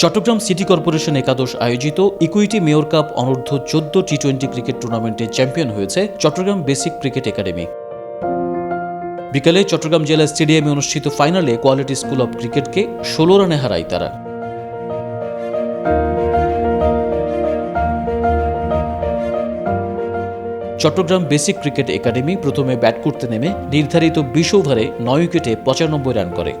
Chittagong city corporation একাদশ আয়োজিত equity mayor cup অনূর্ধ্ব চোদ্দ টি টোয়েন্টি ক্রিকেট টুর্নামেন্টে চ্যাম্পিয়ন হয়েছে চট্টগ্রাম বেসিক ক্রিকেট একাডেমি। বিকালে চট্টগ্রাম জেলা স্টেডিয়ামে অনুষ্ঠিত ফাইনালে কোয়ালিটি স্কুল অব ক্রিকেটকে ষোলো রানে হারায় তারা। চট্টগ্রাম বেসিক ক্রিকেট একাডেমি প্রথমে ব্যাট করতে নেমে নির্ধারিত বিশ ওভারে নয় উইকেটে পঁচানব্বই রান করে।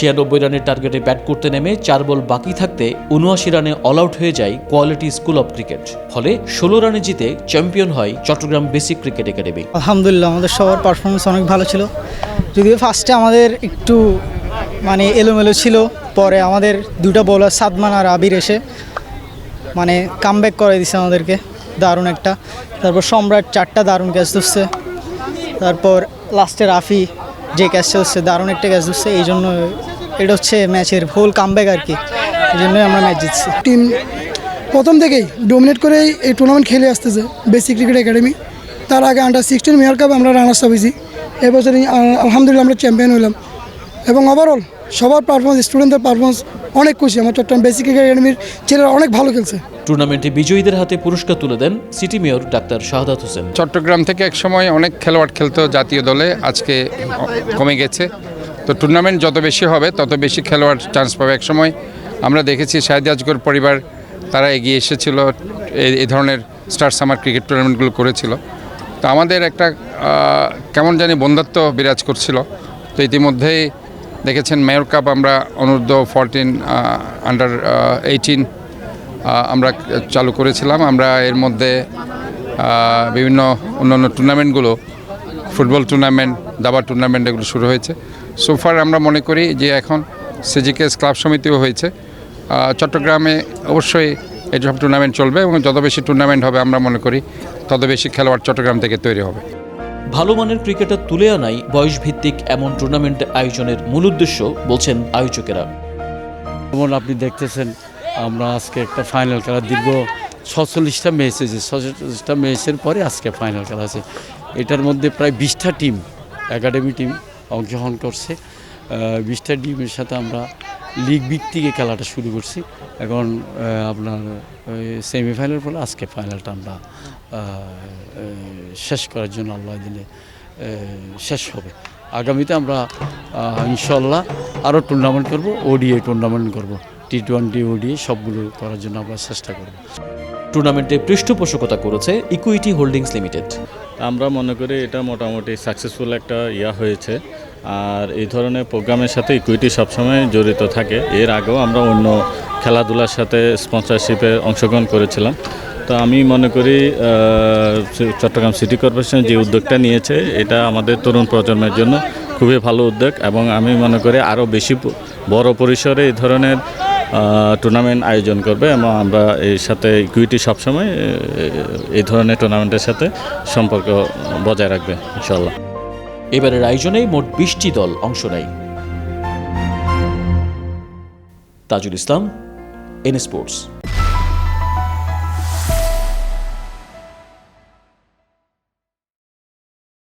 ছিয়ানব্বই রানের টার্গেটে ব্যাট করতে নেমে চার বল বাকি থাকতে উনআশি রানে অল আউট হয়ে যায় কোয়ালিটি স্কুল অব ক্রিকেট। ফলে ষোলো রানে জিতে চ্যাম্পিয়ন হয় চট্টগ্রাম বেসিক ক্রিকেট একাডেমি। আলহামদুলিল্লাহ, আমাদের সবার পারফরমেন্স অনেক ভালো ছিল। যদিও ফার্স্টে আমাদের একটু মানে এলোমেলো ছিল, পরে আমাদের দুটো বোলার সাদমান আর আবির এসে মানে কামব্যাক করে দিছে আমাদেরকে, দারুণ একটা। তারপর সম্রাট চারটা দারুণ ক্যাচ ধরছে। তারপর লাস্টে রাফি যে ক্যাচটা হচ্ছে দারুণ একটা ক্যাচ ধরছে, এই জন্য এটা হচ্ছে ম্যাচের হোল কামব্যাক আর কি। এই জন্যই আমরা ম্যাচ জিতছি। টিম প্রথম থেকেই ডোমিনেট করে এই টুর্নামেন্ট খেলে আসতেছে বেসিক ক্রিকেট একাডেমি তার আগে আন্ডার সিক্সটিন মেয়ার কাপ আমরা রানার্স আপ হয়েছি। এবছর আলহামদুলিল্লাহ আমরা চ্যাম্পিয়ন হইলাম। এবং ওভারঅল সবার পারফরমেন্স স্টুডেন্টদের পারফরমেন্স অনেক খুশি। আমার চট্টগ্রাম বেসিক ক্রিকেট একাডেমির ছেলেরা অনেক ভালো খেলছে। টুর্নামেন্টে বিজয়ীদের হাতে পুরস্কার তুলে দেন city mayor doctor Shahadat Hossain. Chattogram থেকে একসময় অনেক খেলোয়াড় খেলতো জাতীয় দলে। আজকে কমে গেছে। তো টুর্নামেন্ট যত বেশি হবে, তত বেশি খেলোয়াড় চান্স পাবে। একসময় আমরা দেখেছি শাহেদ আজগর পরিবার, তারা এগিয়ে এসেছিল এই- ধরনের স্টার সামার ক্রিকেট টুর্নামেন্টগুলো করেছিল। তো আমাদের একটা কেমন জানি বন্ধুত্ব বিরাজ করছিল। তো ইতিমধ্যেই দেখেছেন মেয়র কাপ আমরা, অনূর্ধ্ব ফরটিন আন্ডার এইটিন আমরা চালু করেছিলাম। আমরা এর মধ্যে বিভিন্ন অন্যান্য টুর্নামেন্টগুলো ফুটবল টুর্নামেন্ট দাবা টুর্নামেন্ট এগুলো শুরু হয়েছে। সোফার আমরা মনে করি যে এখন সিজিকেএস ক্লাব সমিতিও হয়েছে। চট্টগ্রামে অবশ্যই এই সব টুর্নামেন্ট চলবে এবং যত বেশি টুর্নামেন্ট হবে আমরা মনে করি তত বেশি খেলোয়াড় চট্টগ্রাম থেকে তৈরি হবে। ভালো মানের ক্রিকেটার তুলে আনাই বয়সভিত্তিক এমন টুর্নামেন্ট আয়োজনের মূল উদ্দেশ্য বলছেন আয়োজকেরা। যেমন আপনি দেখতেছেন আমরা আজকে একটা ফাইনাল খেলা দীর্ঘ ছচল্লিশটা ম্যাচ হয়েছে। ছচল্লিশটা ম্যাচের পরে আজকে ফাইনাল খেলা আছে এটার মধ্যে প্রায় বিশটা টিম একাডেমি টিম অংশগ্রহণ করছে। বিশটা টিমের সাথে আমরা লিগ ভিত্তিক খেলাটা শুরু করছি। এখন আপনার সেমিফাইনাল পরে আজকে ফাইনালটা আমরা শেষ করার জন্য আল্লাহ দিলে শেষ হবে। আগামীতে আমরা ইনশাল্লাহ আরও টুর্নামেন্ট করব ওডিএ টুর্নামেন্ট করব। টি টোয়েন্টি ওডিএ সবগুলো করার জন্য আমরা চেষ্টা করব। টুর্নামেন্টে পৃষ্ঠপোষকতা করেছে ইকুইটি হোল্ডিংস লিমিটেড। আমরা মনে করি এটা মোটামুটি সাকসেসফুল একটা ইয়া হয়েছে। আর এই ধরনের প্রোগ্রামের সাথে ইকুইটি সবসময় জড়িত থাকে। এর আগেও আমরা অন্য খেলাধুলার সাথে স্পন্সরশিপে অংশগ্রহণ করেছিলাম। তো আমি মনে করি চট্টগ্রাম সিটি কর্পোরেশন যে উদ্যোগটা নিয়েছে, এটা আমাদের তরুণ প্রজন্মের জন্য খুবই ভালো উদ্যোগ। এবং আমি মনে করি আরও বেশি বড় পরিসরে এই ধরনের টুর্নামেন্ট আয়োজন করবে এবং আমরা এর সাথে ইকুইটি সবসময় এই ধরনের টুর্নামেন্টের সাথে সম্পর্ক বজায় রাখবে ইনশাল্লাহ এবারের আয়োজনে মোট বিশটি দল অংশ নেয়। Tajul Islam, N sports.